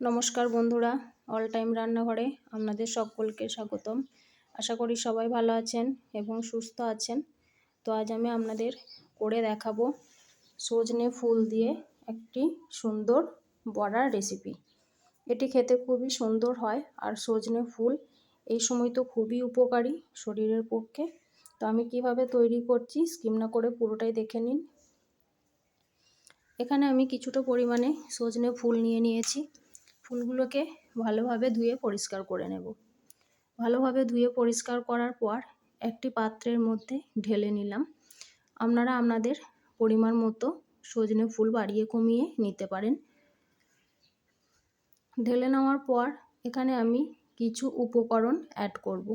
নমস্কার বন্ধুরা all time রান্নাঘরে আপনাদের সকলকে স্বাগতম। আশা করি সবাই ভালো আছেন এবং সুস্থ আছেন। তো আজ আমি আপনাদের করে দেখাবো সজনে ফুল দিয়ে একটি সুন্দর বড়ার রেসিপি এটি খেতে খুবই সুন্দর হয় আর সজনে ফুল এই সময় তো খুবই উপকারী শরীরের পক্ষে। তো আমি কীভাবে তৈরি করছি স্কিম না করে পুরোটাই দেখে নিন। এখানে আমি কিছুটা পরিমাণে সজনে ফুল নিয়ে নিয়েছি। ফুলগুলোকে ভালোভাবে ধুয়ে পরিষ্কার করে নেব। ভালোভাবে ধুয়ে পরিষ্কার করার পর একটি পাত্রের মধ্যে ঢেলে নিলাম। আপনারা আপনাদের পরিমাণ মতো সজনে ফুল বাড়িয়ে কমিয়ে নিতে পারেন। ঢেলে নেওয়ার পর এখানে আমি কিছু উপকরণ অ্যাড করব।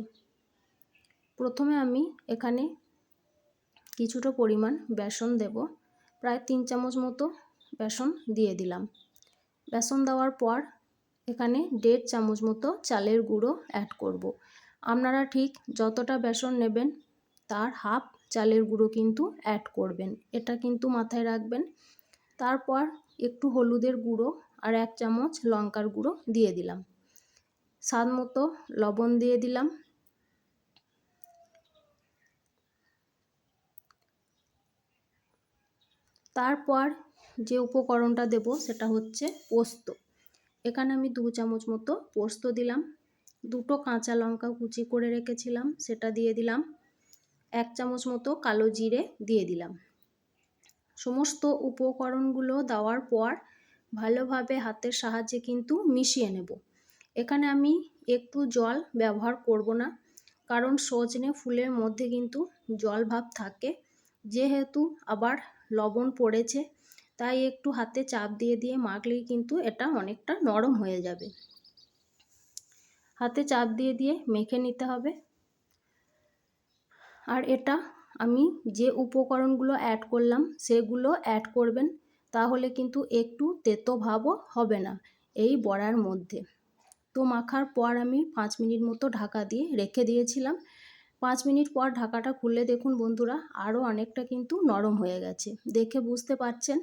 প্রথমে আমি এখানে কিছুটা পরিমাণ বেসন দেব। প্রায় তিন চামচ মতো বেসন দিয়ে দিলাম। বেসন দেওয়ার পর এখানে দেড় চামচ মতো চালের গুঁড়ো অ্যাড করব। আপনারা ঠিক যতটা বেসন নেবেন, তার হাফ চালের গুঁড়ো কিন্তু অ্যাড করবেন। এটা কিন্তু মাথায় রাখবেন। তারপর একটু হলুদের গুঁড়ো আর এক চামচ লঙ্কার গুঁড়ো দিয়ে দিলাম। স্বাদ মতো লবণ দিয়ে দিলাম। তারপর যে উপকরণটা দেব সেটা হচ্ছে পোস্ত। এখানে আমি দু চামচ মতো পোস্ত দিলাম। দুটো কাঁচা লঙ্কা কুচি করে রেখেছিলাম, সেটা দিয়ে দিলাম। এক চামচ মতো কালো জিরে দিয়ে দিলাম। সমস্ত উপকরণগুলো দেওয়ার পর ভালোভাবে হাতের সাহায্যে কিন্তু মিশিয়ে নেব। এখানে আমি একটু জল ব্যবহার করব না, কারণ সজনে ফুলের মধ্যে কিন্তু জল ভাব থাকে। যেহেতু আবার লবণ পড়েছে তাই একটু হাতে চাপ দিয়ে দিয়ে মাখলেই কিন্তু এটা অনেকটা নরম হয়ে যাবে। হাতে চাপ দিয়ে দিয়ে মেখে নিতে হবে। আর এটা আমি যে উপকরণগুলো অ্যাড করলাম, সেগুলো অ্যাড করবেন, তাহলে কিন্তু একটু তেতো ভাবও হবে না এই বড়ার মধ্যে। তো মাখার পর আমি পাঁচ মিনিট মতো ঢাকা দিয়ে রেখে দিয়েছিলাম। পাঁচ মিনিট পর ঢাকাটা খুললে দেখুন বন্ধুরা আরও অনেকটা কিন্তু নরম হয়ে গেছে। দেখে বুঝতে পারছেন?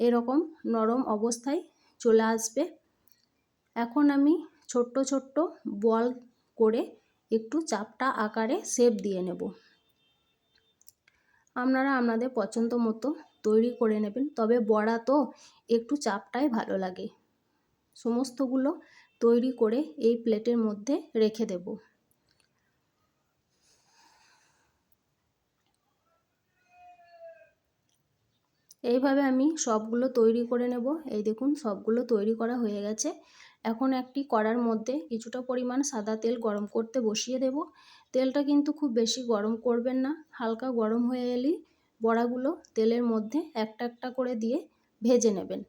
এরকম নরম অবস্থায় চলে আসবে। এখন আমি ছোট্ট ছোট্ট বল করে একটু চাপটা আকারে শেপ দিয়ে নেব। আপনারা আপনাদের পছন্দ মতো তৈরি করে নেবেন, তবে বড়া তো একটু চাপটাই ভালো লাগে। সমস্তগুলো তৈরি করে এই প্লেটের মধ্যে রেখে দেবো। এইভাবে আমি সবগুলো তৈরি করে নেব। এই দেখুন, সবগুলো তৈরি করা হয়ে গেছে। এখন একটি কড়ার মধ্যে কিছুটা পরিমাণ সাদা তেল গরম করতে বসিয়ে দেব। তেলটা কিন্তু খুব বেশি গরম করবেন না, হালকা গরম হয়ে এলেই বড়াগুলো তেলের মধ্যে একটা একটা করে দিয়ে ভেজে নেবেন।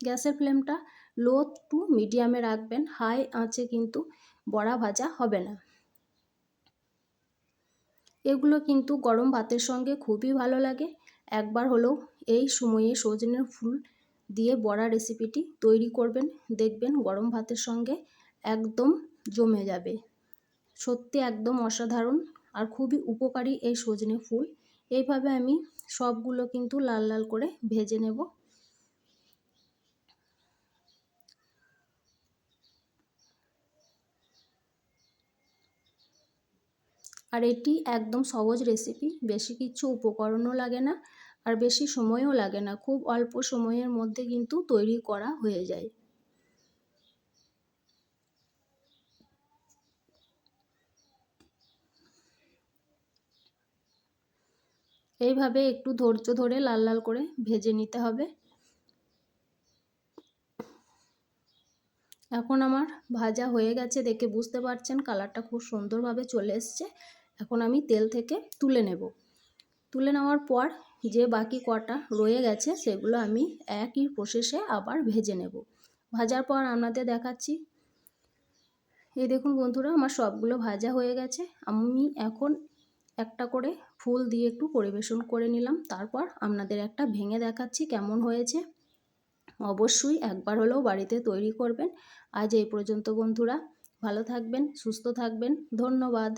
গ্যাসের ফ্লেমটা লো টু মিডিয়ামে রাখবেন, হাই আঁচে কিন্তু বড়া ভাজা হবে না। এগুলো কিন্তু গরম ভাতের সঙ্গে খুবই ভালো লাগে। একবার হলেও এই সময়ে সজনের ফুল দিয়ে বড়া রেসিপিটি তৈরি করবেন। দেখবেন গরম ভাতের সঙ্গে একদম জমে যাবে। সত্যি একদম অসাধারণ আর খুবই উপকারী এই সজনে ফুল। এইভাবে আমি সবগুলো কিন্তু লাল লাল করে ভেজে নেব। আর এটি একদম সহজ রেসিপি বেশি কিছু উপকরণও লাগে না আর বেশি সময়ও লাগে না। খুব অল্প সময়ের মধ্যে কিন্তু তৈরি করা হয়ে যায়। এইভাবে একটু ধৈর্য ধরে লাল লাল করে ভেজে নিতে হবে। এখন আমার ভাজা হয়ে গেছে। দেখে বুঝতে পারছেন কালারটা খুব সুন্দরভাবে চলে এসছে। এখন আমি তেল থেকে তুলে নেব। তুলে নেওয়ার পর যে বাকি কটা রয়ে গেছে, সেগুলো আমি একই প্রসেসে আবার ভেজে নেব। ভাজার পর আপনাদের দেখাচ্ছি। এই দেখুন বন্ধুরা, আমার সবগুলো ভাজা হয়ে গেছে। আমি এখন একটা করে ফুল দিয়ে একটু পরিবেশন করে নিলাম। তারপর আপনাদের একটা ভেঙে দেখাচ্ছি কেমন হয়েছে। অবশ্যই একবার হলেও বাড়িতে তৈরি করবেন। আজ এই পর্যন্ত বন্ধুরা, ভালো থাকবেন, সুস্থ থাকবেন। ধন্যবাদ।